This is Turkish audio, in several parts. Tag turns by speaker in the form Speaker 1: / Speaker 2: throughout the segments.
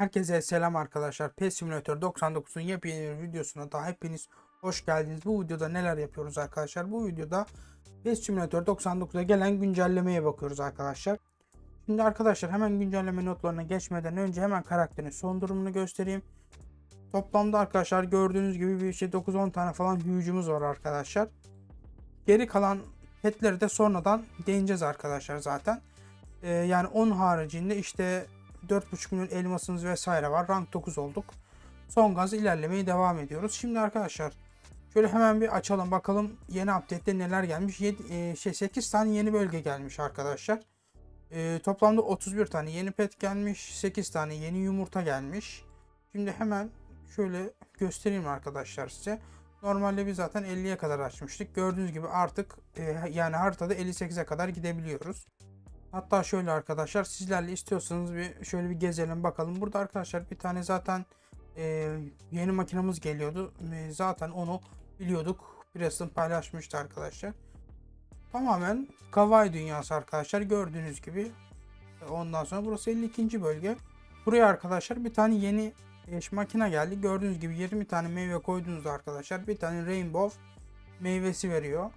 Speaker 1: Herkese selam arkadaşlar. PES Simulator 99'un yepyeni bir videosuna da hepiniz hoş geldiniz. Bu videoda neler yapıyoruz arkadaşlar? Bu videoda PES Simulator 99'a gelen güncellemeye bakıyoruz arkadaşlar. Şimdi arkadaşlar hemen güncelleme notlarına geçmeden önce hemen karakterin son durumunu göstereyim. Toplamda arkadaşlar gördüğünüz gibi bir şey 9-10 tane falan huyucumuz var arkadaşlar. Geri kalan petleri de sonradan değineceğiz arkadaşlar zaten. Ee, yani 10 haricinde işte 4.5 milyon elmasımız vesaire var. Rank 9 olduk. Son gaz ilerlemeye devam ediyoruz. Şimdi arkadaşlar şöyle hemen bir açalım bakalım yeni update'te neler gelmiş. 7, e, şey 8 tane yeni bölge gelmiş arkadaşlar. E, toplamda 31 tane yeni pet gelmiş. 8 tane yeni yumurta gelmiş. Şimdi hemen şöyle göstereyim arkadaşlar size. Normalde biz zaten 50'ye kadar açmıştık. Gördüğünüz gibi artık e, yani haritada 58'e kadar gidebiliyoruz. Hatta şöyle arkadaşlar sizlerle istiyorsanız bir şöyle bir gezelim bakalım. Burada arkadaşlar bir tane zaten e, yeni makinamız geliyordu. E, zaten onu biliyorduk. Preston paylaşmıştı arkadaşlar. Tamamen Kawaii dünyası arkadaşlar gördüğünüz gibi. E, Ondan sonra burası 52. bölge. Buraya arkadaşlar bir tane yeni e, makine geldi. Gördüğünüz gibi 20 tane meyve koyduğunuzda arkadaşlar bir tane Rainbow meyvesi veriyor.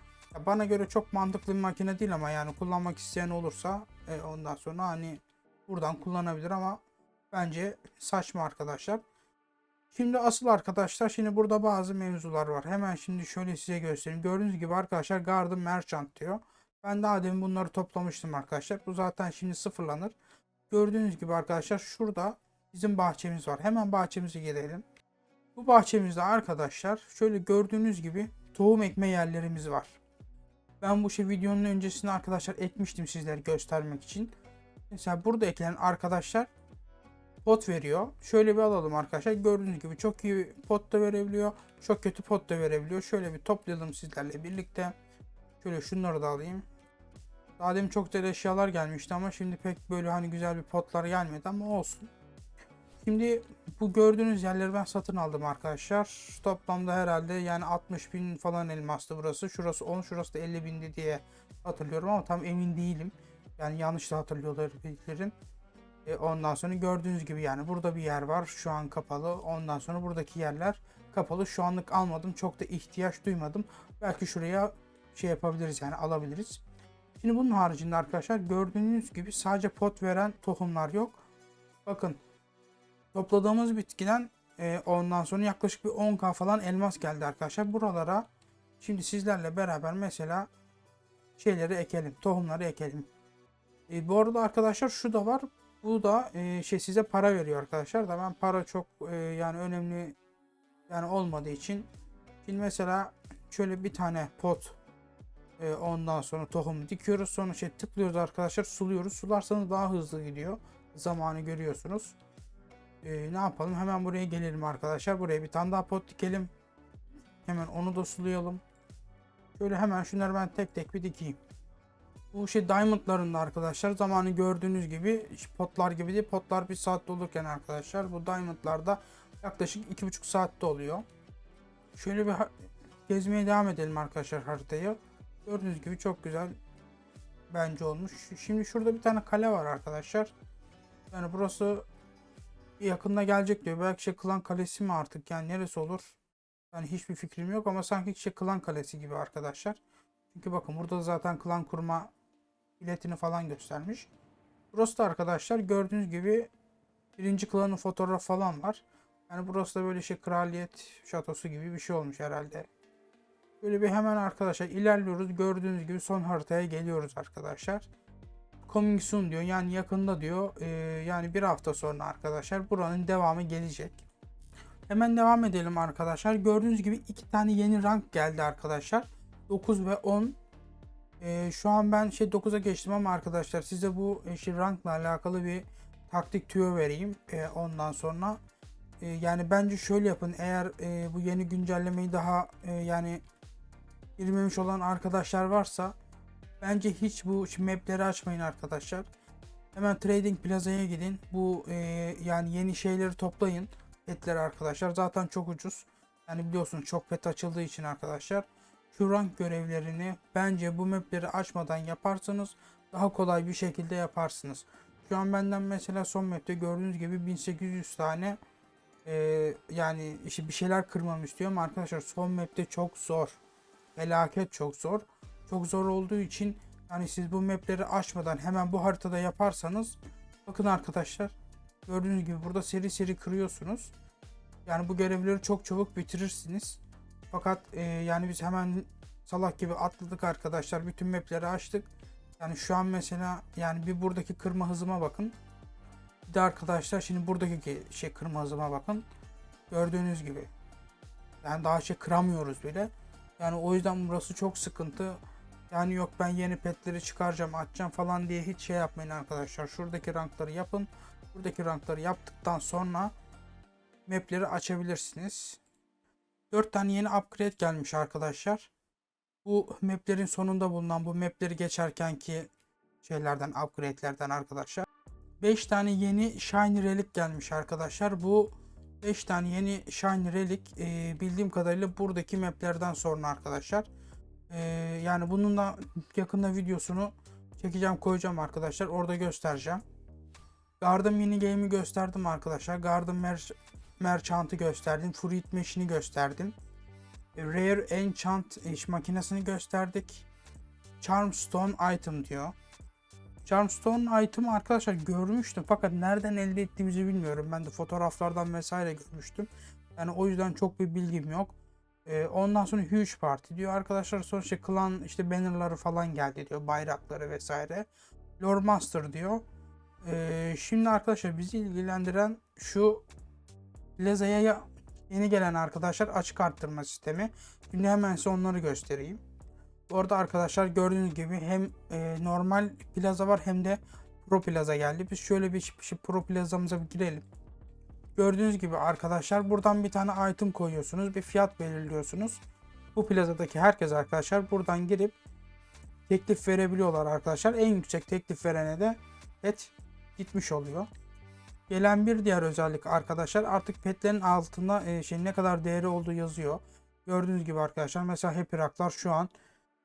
Speaker 1: Bana göre çok mantıklı bir makine değil ama yani kullanmak isteyen olursa e, ondan sonra hani buradan kullanabilir ama bence saçma arkadaşlar. Şimdi asıl arkadaşlar şimdi burada bazı mevzular var. Hemen şimdi şöyle size göstereyim. Gördüğünüz gibi arkadaşlar Garden Merchant diyor. Ben daha demin bunları toplamıştım arkadaşlar. Bu zaten şimdi sıfırlanır. Gördüğünüz gibi arkadaşlar şurada bizim bahçemiz var. Hemen bahçemize gidelim. Bu bahçemizde arkadaşlar şöyle gördüğünüz gibi tohum ekme yerlerimiz var. Ben bu şey videonun öncesinde arkadaşlar ekmiştim sizlere göstermek için. Mesela burada eklenen arkadaşlar pot veriyor. Şöyle bir alalım arkadaşlar. Gördüğünüz gibi çok iyi pot da verebiliyor. Çok kötü pot da verebiliyor. Şöyle bir toplayalım sizlerle birlikte. Şöyle şunları da alayım. Daha demin çok güzel eşyalar gelmişti ama şimdi pek böyle hani güzel bir potlar gelmedi ama olsun. Şimdi bu gördüğünüz yerleri ben satın aldım arkadaşlar. Toplamda herhalde yani 60 bin falan elmastı burası. Şurası 10, şurası da 50 bindi diye hatırlıyorum ama tam emin değilim. Yani yanlış da hatırlıyor olabilirim. E, ondan sonra gördüğünüz gibi yani burada bir yer var. Şu an kapalı. Ondan sonra buradaki yerler kapalı. Şu anlık almadım. Çok da ihtiyaç duymadım. Belki şuraya şey yapabiliriz yani alabiliriz. Şimdi bunun haricinde arkadaşlar gördüğünüz gibi sadece pot veren tohumlar yok. Bakın topladığımız bitkiden e, ondan sonra yaklaşık bir 10k falan elmas geldi arkadaşlar. Buralara şimdi sizlerle beraber mesela şeyleri ekelim. Tohumları ekelim. E, bu arada arkadaşlar şu da var. Bu da e, şey size para veriyor arkadaşlar da ben para çok e, yani önemli yani olmadığı için şimdi mesela şöyle bir tane pot e, ondan sonra tohum dikiyoruz sonra şey tıklıyoruz arkadaşlar suluyoruz sularsanız daha hızlı gidiyor zamanı görüyorsunuz E, ne yapalım hemen buraya gelelim arkadaşlar buraya bir tane daha pot dikelim hemen onu da sulayalım şöyle hemen şunları ben tek tek bir dikeyim bu şey diamondlarında arkadaşlar zamanı gördüğünüz gibi potlar gibi değil potlar bir saatte olurken arkadaşlar bu diamondlarda yaklaşık iki buçuk saatte oluyor. Şöyle bir gezmeye devam edelim arkadaşlar haritayı. Gördüğünüz gibi çok güzel bence olmuş. Şimdi şurada bir tane kale var arkadaşlar. Yani burası yakında gelecek diyor. Belki şey klan kalesi mi artık yani neresi olur? Yani hiçbir fikrim yok ama sanki şey klan kalesi gibi arkadaşlar. Çünkü bakın burada zaten klan kurma biletini falan göstermiş. Burası da arkadaşlar gördüğünüz gibi birinci klanın fotoğrafı falan var. Yani burası da böyle şey kraliyet şatosu gibi bir şey olmuş herhalde. Böyle bir hemen arkadaşlar ilerliyoruz. Gördüğünüz gibi son haritaya geliyoruz arkadaşlar. Coming soon diyor. Yani yakında diyor. Ee, yani bir hafta sonra arkadaşlar buranın devamı gelecek. Hemen devam edelim arkadaşlar. Gördüğünüz gibi iki tane yeni rank geldi arkadaşlar. 9 ve 10 ee, şu an ben şey 9'a geçtim ama arkadaşlar size bu e, şey rankla alakalı bir taktik tüyo vereyim. Ee, ondan sonra e, yani bence şöyle yapın. Eğer e, bu yeni güncellemeyi daha e, yani girmemiş olan arkadaşlar varsa bence hiç bu mapleri açmayın arkadaşlar. Hemen Trading Plaza'ya gidin. Bu e, yani yeni şeyleri toplayın. Petleri arkadaşlar zaten çok ucuz. Yani biliyorsunuz çok pet açıldığı için arkadaşlar şu rank görevlerini bence bu mapleri açmadan yaparsanız daha kolay bir şekilde yaparsınız. Şu an benden mesela son map'te gördüğünüz gibi 1800 tane e, yani işte bir şeyler kırmamı istiyorum. Arkadaşlar son map'te çok zor. Felaket çok zor. Çok zor olduğu için yani siz bu map'leri açmadan hemen bu haritada yaparsanız bakın arkadaşlar gördüğünüz gibi burada seri seri kırıyorsunuz. Yani bu görevleri çok çabuk bitirirsiniz. Fakat e, yani biz hemen salak gibi atladık arkadaşlar. Bütün map'leri açtık. Yani şu an mesela yani bir buradaki kırma hızıma bakın. Bir de arkadaşlar şimdi buradaki şey kırma hızıma bakın. Gördüğünüz gibi. Yani daha şey kıramıyoruz bile. Yani o yüzden burası çok sıkıntı. Yani yok ben yeni petleri çıkaracağım, açacağım falan diye hiç şey yapmayın arkadaşlar. Şuradaki rankları yapın. Buradaki rankları yaptıktan sonra mapleri açabilirsiniz. 4 tane yeni upgrade gelmiş arkadaşlar. Bu maplerin sonunda bulunan bu mapleri geçerkenki şeylerden, upgrade'lerden arkadaşlar. 5 tane yeni Shiny Relic gelmiş arkadaşlar. Bu 5 tane yeni Shiny Relic bildiğim kadarıyla buradaki maplerden sonra arkadaşlar. E, yani bunun da yakında videosunu çekeceğim koyacağım arkadaşlar. Orada göstereceğim. Garden mini game'i gösterdim arkadaşlar. Garden Mer Merchant'ı gösterdim. Fruit Machine'i gösterdim. Rare Enchant iş makinesini gösterdik. Charmstone item diyor. Charmstone item arkadaşlar görmüştüm fakat nereden elde ettiğimizi bilmiyorum. Ben de fotoğraflardan vesaire görmüştüm. Yani o yüzden çok bir bilgim yok. Ee, ondan sonra Huge Party diyor arkadaşlar. Sonra işte klan işte bannerları falan geldi diyor. Bayrakları vesaire. Lore Master diyor. Ee, şimdi arkadaşlar bizi ilgilendiren şu Plaza'ya yeni gelen arkadaşlar açık arttırma sistemi. Şimdi hemen size onları göstereyim. Bu arada arkadaşlar gördüğünüz gibi hem e, normal plaza var hem de Pro Plaza geldi. Biz şöyle bir, bir Pro Plaza'mıza bir girelim. Gördüğünüz gibi arkadaşlar buradan bir tane item koyuyorsunuz. Bir fiyat belirliyorsunuz. Bu plazadaki herkes arkadaşlar buradan girip teklif verebiliyorlar arkadaşlar. En yüksek teklif verene de pet gitmiş oluyor. Gelen bir diğer özellik arkadaşlar artık petlerin altında e, şey ne kadar değeri olduğu yazıyor. Gördüğünüz gibi arkadaşlar mesela Happy Rock'lar şu an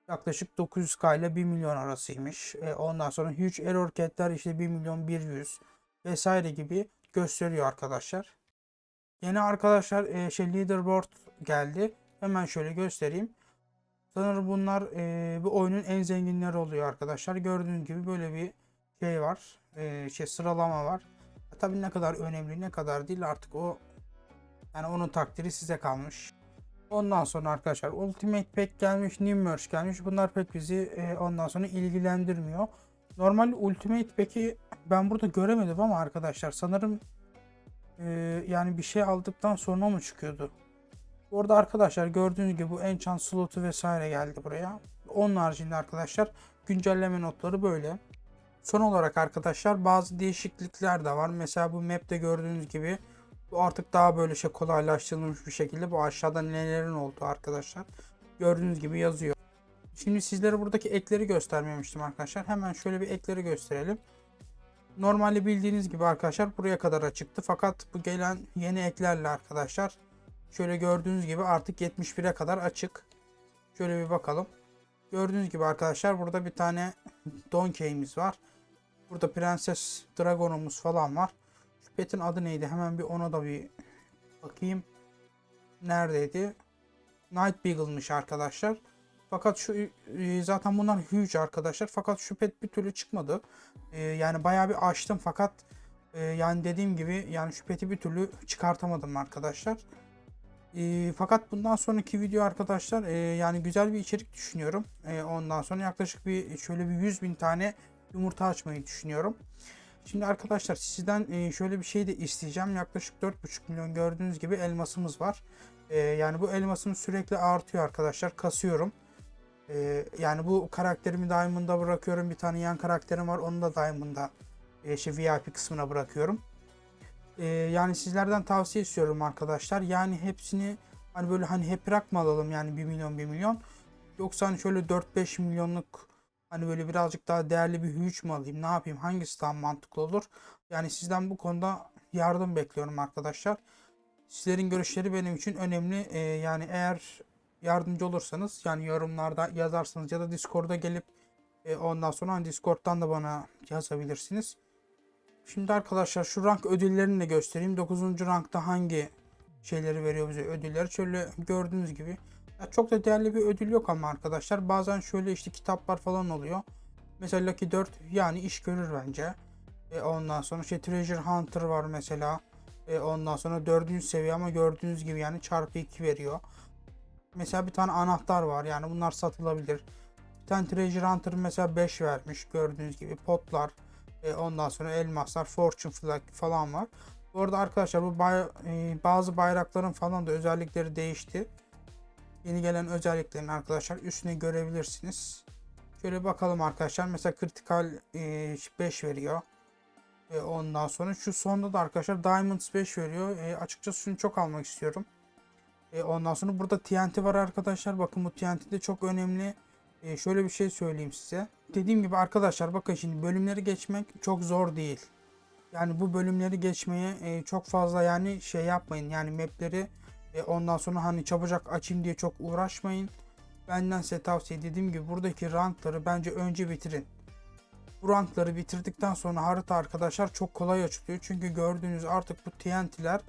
Speaker 1: yaklaşık 900k ile 1 milyon arasıymış. E, ondan sonra Huge Error Cat'ler işte 1 milyon 100 vesaire gibi gösteriyor arkadaşlar. Yeni arkadaşlar e, şey leaderboard geldi. Hemen şöyle göstereyim. Sanırım bunlar e, bu oyunun en zenginleri oluyor arkadaşlar. Gördüğünüz gibi böyle bir şey var. E, şey sıralama var. Tabii ne kadar önemli ne kadar değil artık o yani onun takdiri size kalmış. Ondan sonra arkadaşlar Ultimate Pack gelmiş, New gelmiş. Bunlar pek bizi e, ondan sonra ilgilendirmiyor. Normal Ultimate Pack'i ben burada göremedim ama arkadaşlar sanırım e, yani bir şey aldıktan sonra mı çıkıyordu? Orada arkadaşlar gördüğünüz gibi bu enchant slotu vesaire geldi buraya. Onun haricinde arkadaşlar güncelleme notları böyle. Son olarak arkadaşlar bazı değişiklikler de var. Mesela bu map'te gördüğünüz gibi bu artık daha böyle şey kolaylaştırılmış bir şekilde bu aşağıda nelerin olduğu arkadaşlar. Gördüğünüz gibi yazıyor. Şimdi sizlere buradaki ekleri göstermemiştim arkadaşlar. Hemen şöyle bir ekleri gösterelim. Normalde bildiğiniz gibi arkadaşlar buraya kadar açıktı. Fakat bu gelen yeni eklerle arkadaşlar şöyle gördüğünüz gibi artık 71'e kadar açık. Şöyle bir bakalım. Gördüğünüz gibi arkadaşlar burada bir tane Donkey'imiz var. Burada Prenses Dragon'umuz falan var. Şu petin adı neydi? Hemen bir ona da bir bakayım. Neredeydi? Night Beagle'mış arkadaşlar. Fakat şu e, zaten bunlar huge arkadaşlar. Fakat şu pet bir türlü çıkmadı. E, yani bayağı bir açtım fakat e, yani dediğim gibi yani şu peti bir türlü çıkartamadım arkadaşlar. Fakat bundan sonraki video arkadaşlar yani güzel bir içerik düşünüyorum. Ondan sonra yaklaşık bir şöyle bir 100 bin tane yumurta açmayı düşünüyorum. Şimdi arkadaşlar sizden şöyle bir şey de isteyeceğim. Yaklaşık 4,5 milyon gördüğünüz gibi elmasımız var. Yani bu elmasım sürekli artıyor arkadaşlar. Kasıyorum. E, yani bu karakterimi Diamond'a bırakıyorum. Bir tane yan karakterim var. Onu da Diamond'a e, şey VIP kısmına bırakıyorum. E, yani sizlerden tavsiye istiyorum arkadaşlar. Yani hepsini hani böyle hani hep bırakma alalım yani 1 milyon 1 milyon. Yoksa hani şöyle 4-5 milyonluk Hani böyle birazcık daha değerli bir huge mu alayım? Ne yapayım? Hangisi daha mantıklı olur? Yani sizden bu konuda yardım bekliyorum arkadaşlar. Sizlerin görüşleri benim için önemli. Ee, yani eğer yardımcı olursanız yani yorumlarda yazarsanız ya da Discord'a gelip e, ondan sonra hani Discord'dan da bana yazabilirsiniz. Şimdi arkadaşlar şu rank ödüllerini de göstereyim. 9. rankta hangi şeyleri veriyor bize ödülleri. Şöyle gördüğünüz gibi. Ya çok da değerli bir ödül yok ama arkadaşlar. Bazen şöyle işte kitaplar falan oluyor. Mesela Lucky 4 yani iş görür bence. E, ondan sonra şey Treasure Hunter var mesela. E, ondan sonra dördüncü seviye ama gördüğünüz gibi yani çarpı 2 veriyor. Mesela bir tane anahtar var yani bunlar satılabilir. Bir tane Treasure Hunter mesela 5 vermiş gördüğünüz gibi potlar. E, ondan sonra elmaslar, fortune flag falan var. Bu arada arkadaşlar bu bay- e, bazı bayrakların falan da özellikleri değişti. Yeni gelen özelliklerini arkadaşlar üstüne görebilirsiniz. Şöyle bakalım arkadaşlar. Mesela kritikal 5 veriyor. E, ondan sonra şu sonda da arkadaşlar Diamonds 5 veriyor. E, açıkçası şunu çok almak istiyorum. E, ondan sonra burada TNT var arkadaşlar. Bakın bu TNT de çok önemli. E, şöyle bir şey söyleyeyim size. Dediğim gibi arkadaşlar bakın şimdi bölümleri geçmek çok zor değil. Yani bu bölümleri geçmeye e, çok fazla yani şey yapmayın. Yani mapleri e, ondan sonra hani çabucak açayım diye çok uğraşmayın. Benden size tavsiye dediğim gibi buradaki rankları bence önce bitirin. Bu rankları bitirdikten sonra harita arkadaşlar çok kolay açılıyor. Çünkü gördüğünüz artık bu TNT'ler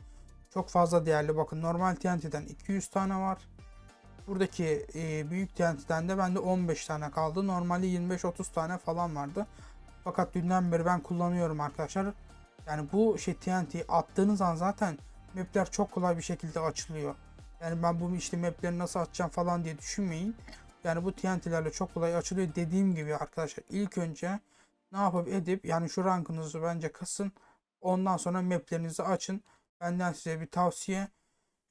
Speaker 1: çok fazla değerli. Bakın normal TNT'den 200 tane var. Buradaki e, büyük TNT'den de bende 15 tane kaldı. Normalde 25-30 tane falan vardı. Fakat dünden beri ben kullanıyorum arkadaşlar. Yani bu şey TNT'yi attığınız an zaten mapler çok kolay bir şekilde açılıyor. Yani ben bu işte mapleri nasıl açacağım falan diye düşünmeyin. Yani bu TNT'lerle çok kolay açılıyor. Dediğim gibi arkadaşlar ilk önce ne yapıp edip yani şu rankınızı bence kasın. Ondan sonra maplerinizi açın. Benden size bir tavsiye.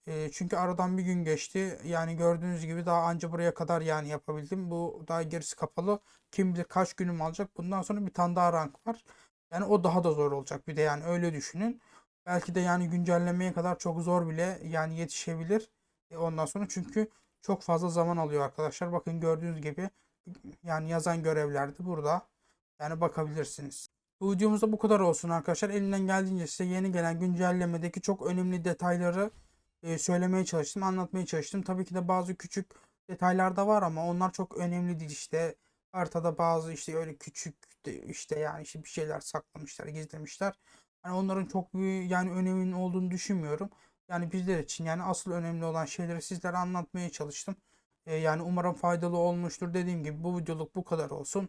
Speaker 1: E, çünkü aradan bir gün geçti. Yani gördüğünüz gibi daha anca buraya kadar yani yapabildim. Bu daha gerisi kapalı. Kim bilir kaç günüm alacak. Bundan sonra bir tane daha rank var. Yani o daha da zor olacak. Bir de yani öyle düşünün. Belki de yani güncellemeye kadar çok zor bile yani yetişebilir. E, ondan sonra çünkü çok fazla zaman alıyor arkadaşlar. Bakın gördüğünüz gibi yani yazan görevlerdi burada. Yani bakabilirsiniz. Bu videomuzda bu kadar olsun arkadaşlar. Elimden geldiğince size yeni gelen güncellemedeki çok önemli detayları e, söylemeye çalıştım, anlatmaya çalıştım. Tabii ki de bazı küçük detaylar da var ama onlar çok önemli değil işte. Haritada bazı işte öyle küçük işte yani işte bir şeyler saklamışlar, gizlemişler. Hani onların çok büyük yani öneminin olduğunu düşünmüyorum. Yani bizler için yani asıl önemli olan şeyleri sizlere anlatmaya çalıştım. E, yani umarım faydalı olmuştur. Dediğim gibi bu videoluk bu kadar olsun.